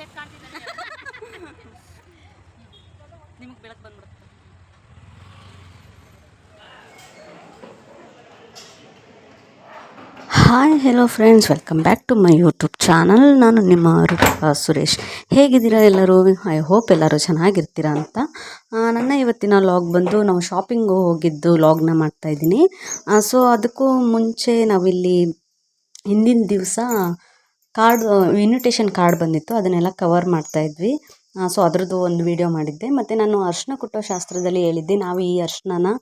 ಬೇಕು ನಿಮಗೆ ಬೆಳಕು ಬಂದ್ಬಿಡುತ್ತೆ. Hi hello friends welcome back to my YouTube channel ನಾನು ನಿಮ್ಮ ರೂಪಾ ಸುರೇಶ್. ಹೇಗಿದ್ದೀರಾ ಎಲ್ಲರೂ? ಐ ಹೋಪ್ ಎಲ್ಲರೂ ಚೆನ್ನಾಗಿರ್ತೀರಾ ಅಂತ. ನನ್ನ ಇವತ್ತಿನ ಲಾಗ್ ಬಂದು ನಾವು ಶಾಪಿಂಗು ಹೋಗಿದ್ದು ಲಾಗ್ನ ಮಾಡ್ತಾಯಿದ್ದೀನಿ ಸೊ ಅದಕ್ಕೂ ಮುಂಚೆ ನಾವಿಲ್ಲಿ ಹಿಂದಿನ ದಿವಸ ಕಾರ್ಡ್ ಇನ್ವಿಟೇಷನ್ ಕಾರ್ಡ್ ಬಂದಿತ್ತು. ಅದನ್ನೆಲ್ಲ ಕವರ್ ಮಾಡ್ತಾಯಿದ್ವಿ ಸೊ ಅದರದ್ದು ಒಂದು ವಿಡಿಯೋ ಮಾಡಿದ್ದೆ. ಮತ್ತು ನಾನು ಅರ್ಶಿನ ಕುಟ್ಟೋ ಶಾಸ್ತ್ರದಲ್ಲಿ ಹೇಳಿದ್ದೆ, ನಾವು ಈ ಅರ್ಶಿನ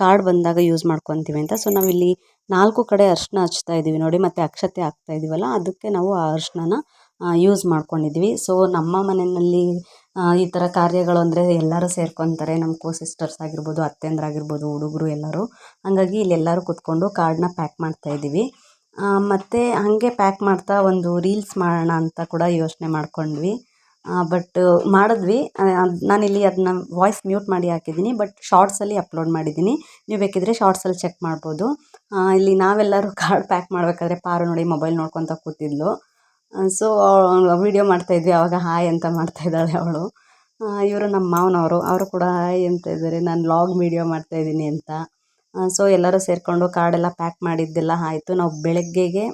ಕಾರ್ಡ್ ಬಂದಾಗ ಯೂಸ್ ಮಾಡ್ಕೊತೀವಿ ಅಂತ. ಸೊ ನಾವಿಲ್ಲಿ ನಾಲ್ಕು ಕಡೆ ಅರ್ಶಿನ ಹಚ್ತಾ ಇದ್ದೀವಿ ನೋಡಿ, ಮತ್ತು ಅಕ್ಷತೆ ಹಾಕ್ತಾ ಇದ್ದೀವಲ್ಲ, ಅದಕ್ಕೆ ನಾವು ಆ ಅರ್ಶಿನ ಯೂಸ್ ಮಾಡ್ಕೊಂಡಿದ್ವಿ ಸೊ ನಮ್ಮ ಮನೆಯಲ್ಲಿ ಈ ಥರ ಕಾರ್ಯಗಳು ಅಂದರೆ ಎಲ್ಲರೂ ಸೇರ್ಕೊತಾರೆ. ನಮ್ಮ ಕೋ ಸಿಸ್ಟರ್ಸ್ ಆಗಿರ್ಬೋದು, ಅತ್ತೆಂದ್ರಾಗಿರ್ಬೋದು, ಹುಡುಗರು ಎಲ್ಲರೂ. ಹಾಗಾಗಿ ಇಲ್ಲಿ ಎಲ್ಲರೂ ಕೂತ್ಕೊಂಡು ಕಾರ್ಡ್ನ ಪ್ಯಾಕ್ ಮಾಡ್ತಾ ಇದ್ದೀವಿ. ಮತ್ತು ಹಾಗೆ ಪ್ಯಾಕ್ ಮಾಡ್ತಾ ಒಂದು ರೀಲ್ಸ್ ಮಾಡೋಣ ಅಂತ ಕೂಡ ಯೋಚನೆ ಮಾಡ್ಕೊಂಡ್ವಿ. ಬಟ್ ಮಾಡಿದ್ವಿ. ನಾನಿಲ್ಲಿ ಅದನ್ನ ವಾಯ್ಸ್ ಮ್ಯೂಟ್ ಮಾಡಿ ಹಾಕಿದ್ದೀನಿ ಬಟ್ ಶಾರ್ಟ್ಸಲ್ಲಿ ಅಪ್ಲೋಡ್ ಮಾಡಿದ್ದೀನಿ. ನೀವು ಬೇಕಿದ್ದರೆ ಶಾರ್ಟ್ಸಲ್ಲಿ ಚೆಕ್ ಮಾಡ್ಬೋದು. ಇಲ್ಲಿ ನಾವೆಲ್ಲರೂ ಕಾರ್ಡ್ ಪ್ಯಾಕ್ ಮಾಡಬೇಕಾದ್ರೆ ಪಾರು ನೋಡಿ ಮೊಬೈಲ್ ನೋಡ್ಕೊತ ಕೂತಿದ್ಲು. ಸೊ ವಿಡಿಯೋ ಮಾಡ್ತಾಯಿದ್ವಿ ಆವಾಗ ಹಾಯ್ ಅಂತ ಮಾಡ್ತಾ ಇದ್ದಾಳೆ ಅವಳು. ಇವರು ನಮ್ಮ ಮಾವನವರು, ಅವರು ಕೂಡ ಹಾಯ್ ಅಂತ ಇದ್ದಾರೆ. ನಾನು ಲಾಗ್ ವಿಡಿಯೋ ಮಾಡ್ತಾಯಿದ್ದೀನಿ ಅಂತ. ಸೊ ಎಲ್ಲರೂ ಸೇರಿಕೊಂಡು ಕಾರ್ಡೆಲ್ಲ ಪ್ಯಾಕ್ ಮಾಡಿದ್ದೆಲ್ಲ ಆಯಿತು. ನಾವು ಬೆಳಗ್ಗೆಗೆ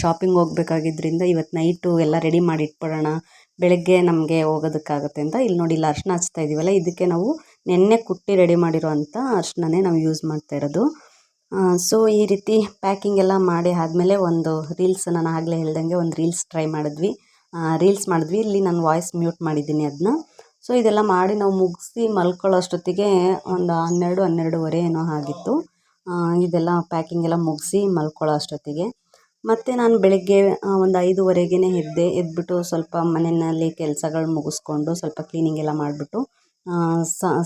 ಶಾಪಿಂಗ್ ಹೋಗ್ಬೇಕಾಗಿದ್ದರಿಂದ ಇವತ್ತು ನೈಟು ಎಲ್ಲ ರೆಡಿ ಮಾಡಿ ಇಟ್ಬಿಡೋಣ. ಬೆಳಗ್ಗೆ ನಮಗೆ ಹೋಗೋದಕ್ಕಾಗುತ್ತೆ ಅಂತ ಇಲ್ಲಿ ನೋಡಿ ಇಲ್ಲಿ ಅರ್ಶಿನ ಹಚ್ತಾ ಇದ್ದೀವಲ್ಲ ಇದಕ್ಕೆ ನಾವು ನೆನ್ನೆ ಕುಟ್ಟಿ ರೆಡಿ ಮಾಡಿರೋ ಅಂಥ ನಾವು ಯೂಸ್ ಮಾಡ್ತಾ ಇರೋದು. ಸೊ ಈ ರೀತಿ ಪ್ಯಾಕಿಂಗ್ ಎಲ್ಲ ಮಾಡಿ ಆದಮೇಲೆ ಒಂದು ರೀಲ್ಸ್ ನಾನು ಆಗಲೇ ಹೇಳ್ದಂಗೆ ಒಂದು ರೀಲ್ಸ್ ಟ್ರೈ ಮಾಡಿದ್ವಿ. ರೀಲ್ಸ್ ಮಾಡಿದ್ವಿ. ಇಲ್ಲಿ ನಾನು ವಾಯ್ಸ್ ಮ್ಯೂಟ್ ಮಾಡಿದ್ದೀನಿ ಅದನ್ನ ಸೊ ಇದೆಲ್ಲ ಮಾಡಿ ನಾವು ಮುಗಿಸಿ ಮಲ್ಕೊಳ್ಳೋ ಅಷ್ಟೊತ್ತಿಗೆ ಒಂದು ಹನ್ನೆರಡು, ಹನ್ನೆರಡುವರೆ ಏನೋ ಆಗಿತ್ತು. ಇದೆಲ್ಲ ಪ್ಯಾಕಿಂಗ್ ಎಲ್ಲ ಮುಗಿಸಿ ಮಲ್ಕೊಳ್ಳೋ ಅಷ್ಟೊತ್ತಿಗೆ ಮತ್ತು ನಾನು ಬೆಳಗ್ಗೆ ಒಂದು ಐದುವರೆಗೇ ಎದ್ದೆ. ಎದ್ಬಿಟ್ಟು ಸ್ವಲ್ಪ ಮನೆಯಲ್ಲಿ ಕೆಲಸಗಳು ಮುಗಿಸ್ಕೊಂಡು ಸ್ವಲ್ಪ ಕ್ಲೀನಿಂಗ್ ಎಲ್ಲ ಮಾಡಿಬಿಟ್ಟು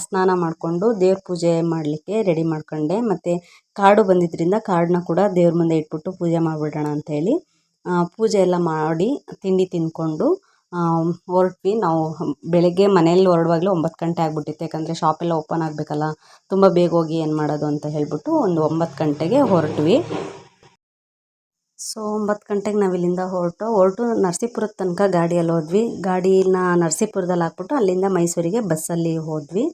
ಸ್ನಾನ ಮಾಡಿಕೊಂಡು ದೇವ್ರ ಪೂಜೆ ಮಾಡಲಿಕ್ಕೆ ರೆಡಿ ಮಾಡ್ಕೊಂಡೆ. ಮತ್ತು ಕಾರ್ಡು ಬಂದಿದ್ದರಿಂದ ಕಾರ್ಡನ್ನ ಕೂಡ ದೇವ್ರ ಮುಂದೆ ಇಟ್ಬಿಟ್ಟು ಪೂಜೆ ಮಾಡಿಬಿಡೋಣ ಅಂಥೇಳಿ ಪೂಜೆ ಎಲ್ಲ ಮಾಡಿ ತಿಂಡಿ ತಿಂದ್ಕೊಂಡು ಹೊರಟ್ವಿ. ನಾವು ಬೆಳಗ್ಗೆ ಮನೆಯಲ್ಲಿ ಹೊರಡುವಾಗಲೇ ಒಂಬತ್ತು ಗಂಟೆ ಆಗಿಬಿಟ್ಟಿತ್ತು. ಯಾಕಂದರೆ ಶಾಪೆಲ್ಲ ಓಪನ್ ಆಗಬೇಕಲ್ಲ, ತುಂಬ ಬೇಗ ಹೋಗಿ ಏನು ಮಾಡೋದು ಅಂತ ಹೇಳ್ಬಿಟ್ಟು ಒಂದು ಒಂಬತ್ತು ಗಂಟೆಗೆ ಹೊರಟ್ವಿ. ಸೊ ಒಂಬತ್ತು ಗಂಟೆಗೆ ನಾವು ಇಲ್ಲಿಂದ ಹೊರಟು. ಹೊರಟು ನರಸೀಪುರದ ತನಕ ಗಾಡಿಯಲ್ಲಿ ಹೋದ್ವಿ. ಗಾಡಿನ ನರಸೀಪುರದಲ್ಲಿ ಹಾಕ್ಬಿಟ್ಟು ಅಲ್ಲಿಂದ ಮೈಸೂರಿಗೆ ಬಸ್ಸಲ್ಲಿ ಹೋದ್ವಿ.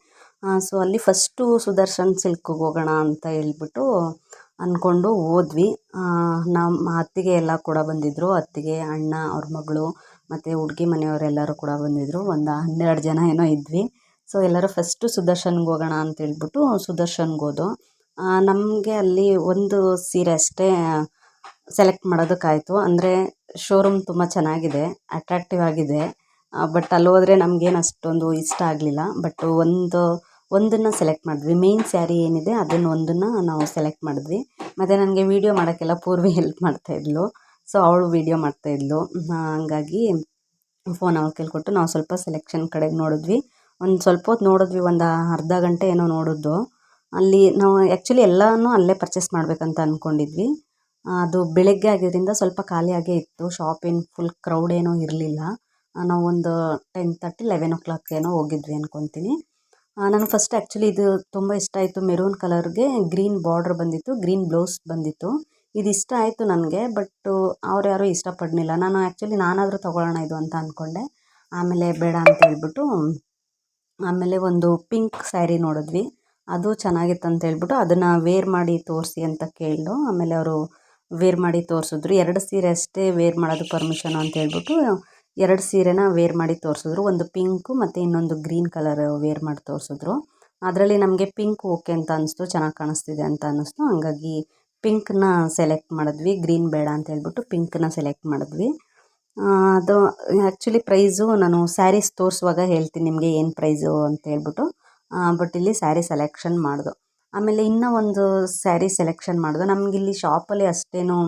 ಸೊ ಅಲ್ಲಿ ಫಸ್ಟು ಸುದರ್ಶನ್ ಸಿಲ್ಕ್ಗೆ ಹೋಗೋಣ ಅಂತ ಹೇಳ್ಬಿಟ್ಟು ಅಂದ್ಕೊಂಡು ಹೋದ್ವಿ. ನಮ್ಮ ಅತ್ತಿಗೆ ಎಲ್ಲ ಕೂಡ ಬಂದಿದ್ದರು ಅತ್ತಿಗೆ ಅಣ್ಣ, ಅವ್ರ ಮಗಳು ಮತ್ತು ಹುಡ್ಗಿ ಮನೆಯವರೆಲ್ಲರೂ ಕೂಡ ಬಂದಿದ್ದರು ಒಂದು ಹನ್ನೆರಡು ಜನ ಏನೋ ಇದ್ವಿ. ಸೊ ಎಲ್ಲರೂ ಫಸ್ಟು ಸುದರ್ಶನ್ಗೆ ಹೋಗೋಣ ಅಂತ ಹೇಳ್ಬಿಟ್ಟು ಸುದರ್ಶನ್ಗೆ ಹೋದೋ ನಮಗೆ ಅಲ್ಲಿ ಒಂದು ಸೀರೆ ಅಷ್ಟೇ ಸೆಲೆಕ್ಟ್ ಮಾಡೋದಕ್ಕಾಯಿತು. ಅಂದರೆ ಶೋರೂಮ್ ತುಂಬ ಚೆನ್ನಾಗಿದೆ ಅಟ್ರಾಕ್ಟಿವ್ ಆಗಿದೆ. ಬಟ್ ಅಲ್ಲಿ ಹೋದರೆ ನಮಗೇನು ಅಷ್ಟೊಂದು ಇಷ್ಟ ಆಗಲಿಲ್ಲ. ಬಟ್ ಒಂದು, ಒಂದನ್ನು ಸೆಲೆಕ್ಟ್ ಮಾಡಿದ್ವಿ. ಮೇನ್ ಸ್ಯಾರಿ ಏನಿದೆ ಅದನ್ನು ಒಂದನ್ನು ನಾವು ಸೆಲೆಕ್ಟ್ ಮಾಡಿದ್ವಿ. ಮತ್ತು ನನಗೆ ವೀಡಿಯೋ ಮಾಡೋಕ್ಕೆಲ್ಲ ಪೂರ್ವಿ ಹೆಲ್ಪ್ ಮಾಡ್ತಾಯಿದ್ಲು ಸೊ ಅವಳು ವೀಡಿಯೋ ಮಾಡ್ತಾಯಿದ್ಲು ಹಂಗಾಗಿ ಫೋನ್ ಅವ್ಳ ಕೈಲಿ ಕೊಟ್ಟು ನಾವು ಸ್ವಲ್ಪ ಸೆಲೆಕ್ಷನ್ ಕಡೆಗೆ ನೋಡಿದ್ವಿ. ಒಂದು ಸ್ವಲ್ಪ ಹೊತ್ತು ನೋಡಿದ್ವಿ, ಒಂದು ಅರ್ಧ ಗಂಟೆ ಏನೋ ನೋಡಿದ್ದು. ಅಲ್ಲಿ ನಾವು ಆ್ಯಕ್ಚುಲಿ ಎಲ್ಲನೂ ಅಲ್ಲೇ ಪರ್ಚೇಸ್ ಮಾಡಬೇಕಂತ ಅಂದ್ಕೊಂಡಿದ್ವಿ ಅದು ಬೆಳಗ್ಗೆ ಆಗಿದ್ದರಿಂದ ಸ್ವಲ್ಪ ಖಾಲಿಯಾಗೇ ಇತ್ತು. ಶಾಪ್ ಏನು ಫುಲ್ ಕ್ರೌಡ್ ಏನೂ ಇರಲಿಲ್ಲ. ನಾವು ಒಂದು ten thirty eleven o'clock ಏನೋ ಹೋಗಿದ್ವಿ ಅಂದ್ಕೊತೀನಿ ನನಗೆ ಫಸ್ಟ್ ಆ್ಯಕ್ಚುಲಿ ಇದು ತುಂಬ ಇಷ್ಟ ಆಯಿತು. ಮೆರೂನ್ ಕಲರ್ಗೆ ಗ್ರೀನ್ ಬಾರ್ಡ್ರ್ ಬಂದಿತ್ತು. ಗ್ರೀನ್ ಬ್ಲೌಸ್ ಬಂದಿತ್ತು. ಇದು ಇಷ್ಟ ಆಯಿತು ನನಗೆ ಬಟ್ಟು ಅವ್ರು ಯಾರೂ ಇಷ್ಟಪಡಲಿಲ್ಲ. ನಾನು ಆ್ಯಕ್ಚುಲಿ ನಾನಾದರೂ ತೊಗೊಳ್ಳೋಣ ಇದು ಅಂತ ಅಂದ್ಕೊಂಡೆ ಆಮೇಲೆ ಬೇಡ ಅಂತ ಹೇಳ್ಬಿಟ್ಟು, ಆಮೇಲೆ ಒಂದು ಪಿಂಕ್ ಸ್ಯಾರಿ ನೋಡಿದ್ವಿ. ಅದು ಚೆನ್ನಾಗಿತ್ತು ಅಂತ ಹೇಳ್ಬಿಟ್ಟು ಅದನ್ನು ವೇರ್ ಮಾಡಿ ತೋರಿಸಿ ಅಂತ ಕೇಳಿದ್ರು ಆಮೇಲೆ ಅವರು ವೇರ್ ಮಾಡಿ ತೋರಿಸಿದ್ರು. ಎರಡು ಸೀರೆ ಅಷ್ಟೇ ವೇರ್ ಮಾಡೋದು ಪರ್ಮಿಷನ್ ಅಂತ ಹೇಳ್ಬಿಟ್ಟು, ಎರಡು ಸೀರೆನ ವೇರ್ ಮಾಡಿ ತೋರಿಸಿದ್ರು. ಒಂದು ಪಿಂಕು ಮತ್ತು ಇನ್ನೊಂದು ಗ್ರೀನ್ ಕಲರ್ ವೇರ್ ಮಾಡಿ ತೋರಿಸಿದ್ರು. ಅದರಲ್ಲಿ ನಮಗೆ ಪಿಂಕ್ ಓಕೆ ಅಂತ ಅನ್ನಿಸ್ತು ಚೆನ್ನಾಗಿ ಕಾಣಿಸ್ತಿದೆ ಅಂತ ಅನ್ನಿಸ್ತು ಹಂಗಾಗಿ ಪಿಂಕ್ನ ಸೆಲೆಕ್ಟ್ ಮಾಡಿದ್ವಿ, ಗ್ರೀನ್ ಬೇಡ ಅಂತ ಹೇಳ್ಬಿಟ್ಟು ಪಿಂಕ್ನ ಸೆಲೆಕ್ಟ್ ಮಾಡಿದ್ವಿ. ಅದು ಆ್ಯಕ್ಚುಲಿ ಪ್ರೈಸು ನಾನು ಸ್ಯಾರೀಸ್ ತೋರಿಸುವಾಗ ಹೇಳ್ತೀನಿ ನಿಮಗೆ ಏನು ಪ್ರೈಸು ಅಂತ ಹೇಳ್ಬಿಟ್ಟು. ಬಟ್ ಇಲ್ಲಿ ಸ್ಯಾರಿ ಸೆಲೆಕ್ಷನ್ ಮಾಡ್ದು. ಆಮೇಲೆ ಇನ್ನೂ ಒಂದು ಸ್ಯಾರಿ ಸೆಲೆಕ್ಷನ್ ಮಾಡಿದ್ರು ನಮಗಿಲ್ಲಿ ಶಾಪಲ್ಲಿ ಅಷ್ಟೇನು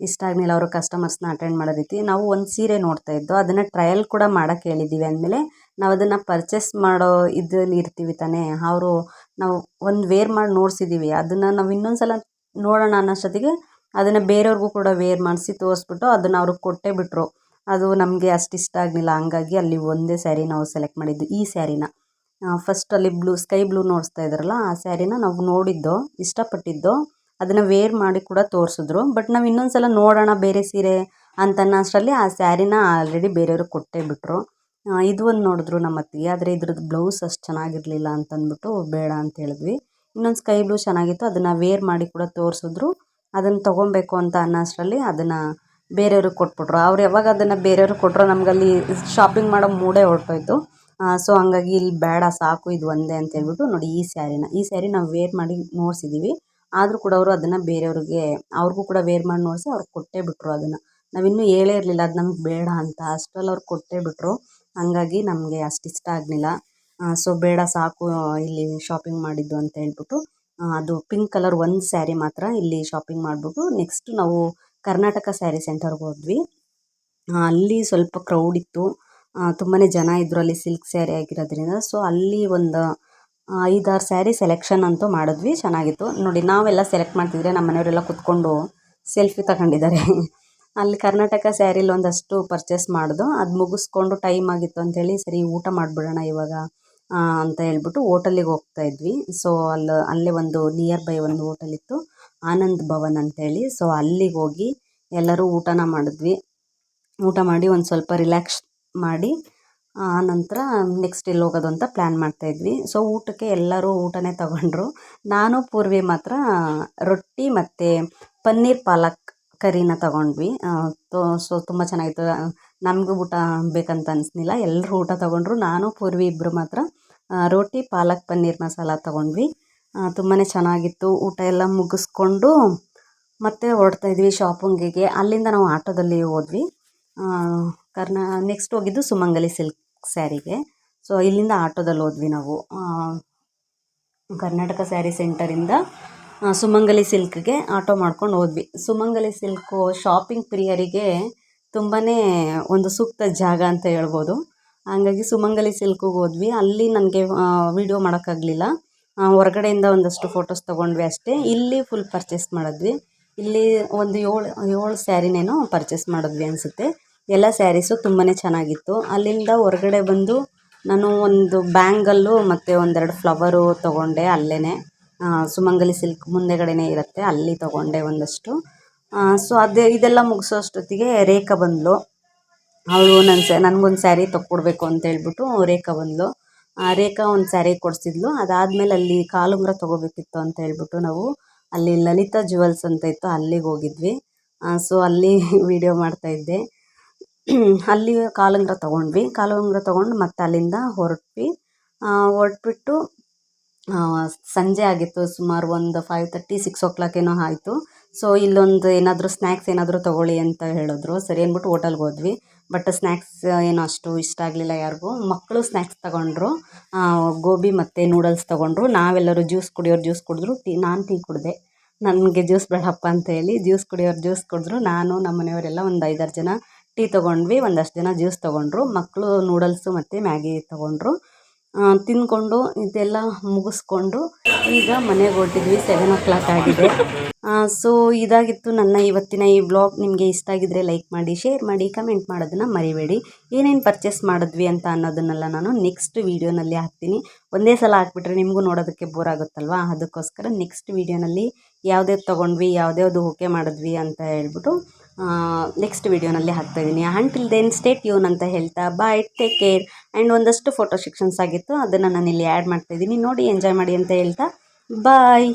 ಇಷ್ಟ ಆಗಲಿಲ್ಲ ಅವರು ಕಸ್ಟಮರ್ಸ್ನ ಅಟೆಂಡ್ ಮಾಡೋ ರೀತಿ. ನಾವು ಒಂದು ಸೀರೆ ನೋಡ್ತಾ ಇದ್ದೋ, ಅದನ್ನು ಟ್ರಯಲ್ ಕೂಡ ಮಾಡೋಕ್ಕೆ ಹೇಳಿದ್ದೀವಿ ಅಂದಮೇಲೆ ನಾವು ಅದನ್ನು ಪರ್ಚೇಸ್ ಮಾಡೋ ಇದ್ರಲ್ಲಿ ಇರ್ತೀವಿ ತಾನೇ. ಅವರು ನಾವು ಒಂದು ವೇರ್ ಮಾಡಿ ನೋಡ್ಸಿದ್ದೀವಿ ಅದನ್ನು ನಾವು ಇನ್ನೊಂದು ಸಲ ನೋಡೋಣ ಅನ್ನೋಷ್ಟೊತ್ತಿಗೆ ಅದನ್ನು ಬೇರೆಯವ್ರಿಗೂ ಕೂಡ ವೇರ್ ಮಾಡಿಸಿ ತೋರಿಸ್ಬಿಟ್ಟು ಅದನ್ನು ಅವ್ರಿಗೆ ಕೊಟ್ಟೇ ಬಿಟ್ಟರು ಅದು ನಮಗೆ ಅಷ್ಟು ಇಷ್ಟ ಆಗಲಿಲ್ಲ. ಹಂಗಾಗಿ ಅಲ್ಲಿ ಒಂದೇ ಸ್ಯಾರಿ ನಾವು ಸೆಲೆಕ್ಟ್ ಮಾಡಿದ್ದು ಈ ಸ್ಯಾರಿನ ಫಸ್ಟ್ ಅಲ್ಲಿ ಬ್ಲೂ ಸ್ಕೈ ಬ್ಲೂ ನೋಡಿಸ್ತಾ ಇದ್ರಲ್ಲ ಆ ಸ್ಯಾರಿನ ನಾವು ನೋಡಿದ್ದೋ, ಇಷ್ಟಪಟ್ಟಿದ್ದೋ, ಅದನ್ನು ವೇರ್ ಮಾಡಿ ಕೂಡ ತೋರಿಸಿದ್ರು. ಬಟ್ ನಾವು ಇನ್ನೊಂದು ಸಲ ನೋಡೋಣ ಬೇರೆ ಸೀರೆ ಅಂತ ಅನ್ನೋಷ್ಟರಲ್ಲಿ ಆ ಸ್ಯಾರಿನ ಆಲ್ರೆಡಿ ಬೇರೆಯವ್ರಿಗೆ ಕೊಟ್ಟೇ ಬಿಟ್ಟರು ಇದು ಒಂದು ನೋಡಿದ್ರು ನಮ್ಮ ಅತ್ತಿಗೆ ಆದರೆ ಇದ್ರದ್ದು ಬ್ಲೌಸ್ ಅಷ್ಟು ಚೆನ್ನಾಗಿರಲಿಲ್ಲ ಅಂತಂದ್ಬಿಟ್ಟು ಬೇಡ ಅಂತ ಹೇಳಿದ್ವಿ. ಇನ್ನೊಂದು ಸ್ಕೈ ಬ್ಲೂ ಚೆನ್ನಾಗಿತ್ತು, ಅದನ್ನು ವೇರ್ ಮಾಡಿ ಕೂಡ ತೋರಿಸಿದ್ರು. ಅದನ್ನು ತೊಗೊಬೇಕು ಅಂತ ಅನ್ನೋ ಅಷ್ಟರಲ್ಲಿ ಅದನ್ನು ಬೇರೆಯವ್ರಿಗೆ ಕೊಟ್ಬಿಟ್ರು. ಅವ್ರು ಯಾವಾಗ ಅದನ್ನು ಬೇರೆಯವ್ರಿಗೆ ಕೊಟ್ಟರು ನಮಗಲ್ಲಿ ಶಾಪಿಂಗ್ ಮಾಡೋ ಮೂಡೇ ಹೊರಟೋಯ್ತು. ಸೊ ಹಂಗಾಗಿ ಇಲ್ಲಿ ಬೇಡ, ಸಾಕು, ಇದು ಒಂದೇ ಅಂತ ಹೇಳ್ಬಿಟ್ಟು ನೋಡಿ ಈ ಸ್ಯಾರಿನ. ಈ ಸ್ಯಾರಿ ನಾವು ವೇರ್ ಮಾಡಿ ನೋಡ್ಸಿದ್ದೀವಿ ಆದರೂ ಕೂಡ ಅವರು ಅದನ್ನು ಬೇರೆಯವ್ರಿಗೆ, ಅವ್ರಿಗೂ ಕೂಡ ವೇರ್ ಮಾಡಿ ನೋಡಿಸಿ ಅವ್ರಿಗೆ ಕೊಟ್ಟೇ ಬಿಟ್ಟರು ಅದನ್ನು. ನಾವಿನ್ನೂ ಹೇಳೇ ಇರಲಿಲ್ಲ, ಅದು ನಮ್ಗೆ ಬೇಡ ಅಂತ. ಅಷ್ಟರಲ್ಲಿ ಅವ್ರು ಕೊಟ್ಟೇ ಬಿಟ್ಟರು ಹಂಗಾಗಿ ನಮಗೆ ಅಷ್ಟು ಇಷ್ಟ ಆಗಲಿಲ್ಲ. ಸೊ ಬೇಡ ಸಾಕು ಇಲ್ಲಿ ಶಾಪಿಂಗ್ ಮಾಡಿದ್ದು ಅಂತ ಹೇಳ್ಬಿಟ್ಟು ಅದು ಪಿಂಕ್ ಕಲರ್ ಒಂದು ಸ್ಯಾರಿ ಮಾತ್ರ ಇಲ್ಲಿ ಶಾಪಿಂಗ್ ಮಾಡಿಬಿಟ್ಟು ನೆಕ್ಸ್ಟ್ ನಾವು ಕರ್ನಾಟಕ ಸ್ಯಾರಿ ಸೆಂಟರ್ಗೆ ಹೋದ್ವಿ. ಅಲ್ಲಿ ಸ್ವಲ್ಪ ಕ್ರೌಡ್ ಇತ್ತು. ತುಂಬಾ ಜನ ಇದ್ದರು ಅಲ್ಲಿ ಸಿಲ್ಕ್ ಸ್ಯಾರಿ ಆಗಿರೋದ್ರಿಂದ. ಸೊ ಅಲ್ಲಿ ಒಂದು ಐದಾರು ಸ್ಯಾರಿ ಸೆಲೆಕ್ಷನ್ ಅಂತೂ ಮಾಡಿದ್ವಿ. ಚೆನ್ನಾಗಿತ್ತು. ನೋಡಿ, ನಾವೆಲ್ಲ ಸೆಲೆಕ್ಟ್ ಮಾಡ್ತಿದ್ರೆ ನಮ್ಮ ಮನೆಯವರೆಲ್ಲ ಕುತ್ಕೊಂಡು ಸೆಲ್ಫಿ ತಗೊಂಡಿದ್ದಾರೆ. ಅಲ್ಲಿ ಕರ್ನಾಟಕ ಸ್ಯಾರಿಲಿ ಒಂದಷ್ಟು ಪರ್ಚೇಸ್ ಮಾಡಿದ್ವು ಅದು ಮುಗಿಸ್ಕೊಂಡು ಟೈಮ್ ಆಗಿತ್ತು ಅಂಥೇಳಿ ಸರಿ ಊಟ ಮಾಡಿಬಿಡೋಣ ಇವಾಗ. ಅಂತ ಹೇಳ್ಬಿಟ್ಟು ಹೋಟೆಲಿಗೆ ಹೋಗ್ತಾ ಇದ್ವಿ. ಸೊ ಅಲ್ಲಿ, ಅಲ್ಲೇ ಒಂದು ನಿಯರ್ ಬೈ ಒಂದು ಹೋಟೆಲ್ ಇತ್ತು, ಆನಂದ್ ಭವನ್ ಅಂತೇಳಿ. ಸೊ ಅಲ್ಲಿಗೆ ಹೋಗಿ ಎಲ್ಲರೂ ಊಟನ ಮಾಡಿದ್ವಿ. ಊಟ ಮಾಡಿ ಒಂದು ಸ್ವಲ್ಪ ರಿಲ್ಯಾಕ್ಸ್ ಮಾಡಿ ಆನಂತರ ನೆಕ್ಸ್ಟ್ ಇಲ್ಲಿ ಹೋಗೋದು ಅಂತ ಪ್ಲ್ಯಾನ್ ಮಾಡ್ತಾಯಿದ್ವಿ ಸೊ ಊಟಕ್ಕೆ ಎಲ್ಲರೂ ಊಟನೇ ತಗೊಂಡ್ರು. ನಾನು, ಪೂರ್ವಿ ಮಾತ್ರ ರೊಟ್ಟಿ ಮತ್ತು ಪನ್ನೀರ್ ಪಾಲಕ್ ಕರಿನ ತಗೊಂಡ್ವಿ. ಸೊ ತುಂಬ ಚೆನ್ನಾಗಿತ್ತು. ನಮಗೂ ಊಟ ಬೇಕಂತ ಅನಿಸ್ಲಿಲ್ಲ ಎಲ್ಲರೂ ಊಟ ತಗೊಂಡ್ರು. ನಾನು, ಪೂರ್ವಿ ಇಬ್ಬರು ಮಾತ್ರ ರೋಟಿ, ಪಾಲಕ್, ಪನ್ನೀರ್ ಮಸಾಲ ತಗೊಂಡ್ವಿ. ತುಂಬಾ ಚೆನ್ನಾಗಿತ್ತು. ಊಟ ಎಲ್ಲ ಮುಗಿಸ್ಕೊಂಡು ಮತ್ತೆ ಹೊರಡ್ತಾ ಇದ್ವಿ ಶಾಪಿಂಗಿಗೆ. ಅಲ್ಲಿಂದ ನಾವು ಆಟೋದಲ್ಲಿ ಹೋದ್ವಿ. ಕರ್ನಾ ನೆಕ್ಸ್ಟ್ ಹೋಗಿದ್ದು ಸುಮಂಗಲಿ ಸಿಲ್ಕ್ ಸ್ಯಾರಿಗೆ. ಸೊ ಇಲ್ಲಿಂದ ಆಟೋದಲ್ಲಿ ಹೋದ್ವಿ ನಾವು. ಕರ್ನಾಟಕ ಸ್ಯಾರಿ ಸೆಂಟರಿಂದ ಸುಮಂಗಲಿ ಸಿಲ್ಕ್ಗೆ ಆಟೋ ಮಾಡ್ಕೊಂಡು ಹೋದ್ವಿ. ಸುಮಂಗಲಿ ಸಿಲ್ಕು ಶಾಪಿಂಗ್ ಪ್ರಿಯರಿಗೆ ತುಂಬಾ ಒಂದು ಸೂಕ್ತ ಜಾಗ ಅಂತ ಹೇಳ್ಬೋದು. ಹಂಗಾಗಿ ಸುಮಂಗಲಿ ಸಿಲ್ಕಿಗೆ ಹೋದ್ವಿ. ಅಲ್ಲಿ ನನಗೆ ವೀಡಿಯೋ ಮಾಡೋಕ್ಕಾಗಲಿಲ್ಲ. ಹೊರಗಡೆಯಿಂದ ಒಂದಷ್ಟು ಫೋಟೋಸ್ ತೊಗೊಂಡ್ವಿ ಅಷ್ಟೇ. ಇಲ್ಲಿ ಫುಲ್ ಪರ್ಚೇಸ್ ಮಾಡಿದ್ವಿ. ಇಲ್ಲಿ ಒಂದು ಏಳು ಏಳು ಸ್ಯಾರಿನೇನು ಪರ್ಚೇಸ್ ಮಾಡಿದ್ವಿ ಅನಿಸುತ್ತೆ. ಎಲ್ಲ ಸ್ಯಾರೀಸು ತುಂಬಾ ಚೆನ್ನಾಗಿತ್ತು. ಅಲ್ಲಿಂದ ಹೊರಗಡೆ ಬಂದು ನಾನು ಒಂದು ಬ್ಯಾಂಗಲ್ಲು ಮತ್ತು ಒಂದೆರಡು ಫ್ಲವರು ತೊಗೊಂಡೆ ಅಲ್ಲೇ ಸುಮಂಗಲಿ ಸಿಲ್ಕ್ ಮುಂದೆಗಡೆನೇ ಇರುತ್ತೆ. ಅಲ್ಲಿ ತೊಗೊಂಡೆ ಒಂದಷ್ಟು. ಸೊ ಅದು ಇದೆಲ್ಲ ಮುಗಿಸೋ ಅಷ್ಟೊತ್ತಿಗೆ ರೇಖಾ ಬಂದಳು ಅವಳು ನನ್ನ ಸ, ನನಗೊಂದು ಸ್ಯಾರಿ ತಕ್ಕೊಡ್ಬೇಕು ಅಂತ ಹೇಳ್ಬಿಟ್ಟು ರೇಖಾ ಬಂದಳು ರೇಖಾ ಒಂದು ಸ್ಯಾರಿ ಕೊಡಿಸಿದ್ಲು. ಅದಾದಮೇಲೆ ಅಲ್ಲಿ ಕಾಲುಂಗ್ರ ತೊಗೋಬೇಕಿತ್ತು ಅಂತ ಹೇಳ್ಬಿಟ್ಟು ನಾವು ಅಲ್ಲಿ ಲಲಿತಾ ಜುವೆಲ್ಸ್ ಅಂತ ಇತ್ತು, ಅಲ್ಲಿಗೆ ಹೋಗಿದ್ವಿ. ಸೊ ಅಲ್ಲಿ ವೀಡಿಯೋ ಮಾಡ್ತಾಯಿದ್ದೆ ಅಲ್ಲಿ ಕಾಲುಂಗ್ರ ತೊಗೊಂಡ್ವಿ. ಕಾಲುಂಗ್ರ ತೊಗೊಂಡು ಮತ್ತೆ ಅಲ್ಲಿಂದ ಹೊರಟ್ವಿ. ಹೊರಟ್ಬಿಟ್ಟು ಸಂಜೆ ಆಗಿತ್ತು, ಸುಮಾರು ಒಂದು five thirty six o'clock ಏನೋ ಆಯಿತು. ಸೊ ಇಲ್ಲೊಂದು ಏನಾದರೂ ಸ್ನ್ಯಾಕ್ಸ್ ಏನಾದರೂ ತೊಗೊಳ್ಳಿ ಅಂತ ಹೇಳಿದ್ರು. ಸರಿ ಅಂದ್ಬಿಟ್ಟು ಓಟೆಲ್ಗೆ ಹೋದ್ವಿ. ಬಟ್ ಸ್ನ್ಯಾಕ್ಸ್ ಏನು ಅಷ್ಟು ಇಷ್ಟ ಆಗಲಿಲ್ಲ ಯಾರಿಗೂ. ಮಕ್ಕಳು ಸ್ನ್ಯಾಕ್ಸ್ ತಗೊಂಡ್ರು. ಗೋಬಿ ಮತ್ತು ನೂಡಲ್ಸ್ ತೊಗೊಂಡ್ರು. ನಾವೆಲ್ಲರೂ ಜ್ಯೂಸ್ ಕುಡಿಯೋರು ಜ್ಯೂಸ್ ಕುಡಿದ್ರು. ಟೀ, ನಾನು ಟೀ ಕುಡಿದೆ. ನನಗೆ ಜ್ಯೂಸ್ ಬೇಡಪ್ಪ ಅಂತ ಹೇಳಿ ಜ್ಯೂಸ್ ಕುಡಿಯೋರು ಜ್ಯೂಸ್ ಕುಡಿದ್ರು. ನಾನು, ನಮ್ಮ ಮನೆಯವರೆಲ್ಲ ಒಂದು ಐದಾರು ಜನ ಟೀ ತೊಗೊಂಡ್ವಿ. ಒಂದಷ್ಟು ಜನ ಜ್ಯೂಸ್ ತೊಗೊಂಡ್ರು. ಮಕ್ಕಳು ನೂಡಲ್ಸು ಮತ್ತು ಮ್ಯಾಗಿ ತೊಗೊಂಡ್ರು. ತಿಂದ್ಕೊಂಡು ಇದೆಲ್ಲ ಮುಗಿಸ್ಕೊಂಡು ಈಗ ಮನೆಗೆ ಹೊರಟಿದ್ವಿ ಸೆವೆನ್ ಓ ಕ್ಲಾಕ್ ಆಗಿದೆ ಸೊ ಇದಾಗಿತ್ತು ನನ್ನ ಇವತ್ತಿನ ಈ ವ್ಲಾಗ್ ನಿಮಗೆ ಇಷ್ಟ ಆಗಿದ್ದರೆ ಲೈಕ್ ಮಾಡಿ ಶೇರ್ ಮಾಡಿ ಕಮೆಂಟ್ ಮಾಡೋದನ್ನು ಮರಿಬೇಡಿ. ಏನೇನು ಪರ್ಚೇಸ್ ಮಾಡಿದ್ವಿ ಅಂತ ಅನ್ನೋದನ್ನೆಲ್ಲ ನಾನು ನೆಕ್ಸ್ಟ್ ವೀಡಿಯೋನಲ್ಲಿ ಹಾಕ್ತೀನಿ. ಒಂದೇ ಸಲ ಹಾಕ್ಬಿಟ್ರೆ ನಿಮಗೂ ನೋಡೋದಕ್ಕೆ ಬೋರ್ ಆಗುತ್ತಲ್ವಾ? ಅದಕ್ಕೋಸ್ಕರ ನೆಕ್ಸ್ಟ್ ವೀಡಿಯೋನಲ್ಲಿ ಯಾವ್ದ್ಯಾವ್ದು ತೊಗೊಂಡ್ವಿ, ಯಾವ್ದ್ಯಾವ್ದು ಓಕೆ ಮಾಡಿದ್ವಿ ಅಂತ ಹೇಳ್ಬಿಟ್ಟು ನೆಕ್ಸ್ಟ್ ವೀಡಿಯೋನಲ್ಲಿ ಹಾಕ್ತಾಯಿದ್ದೀನಿ ಅಂಟಿಲ್ ದೆನ್ ಸ್ಟೇಟ್ ಯೂನ್ ಅಂತ ಹೇಳ್ತಾ ಬಾಯ್ ಟೇಕ್ ಕೇರ್ ಆ್ಯಂಡ್ ಒಂದಷ್ಟು ಫೋಟೋ ಸೆಕ್ಷನ್ಸ್ ಆಗಿತ್ತು, ಅದನ್ನು ನಾನು ಇಲ್ಲಿ ಆ್ಯಡ್ ಮಾಡ್ತಾಯಿದ್ದೀನಿ ನೋಡಿ ಎಂಜಾಯ್ ಮಾಡಿ ಅಂತ ಹೇಳ್ತಾ ಬಾಯ್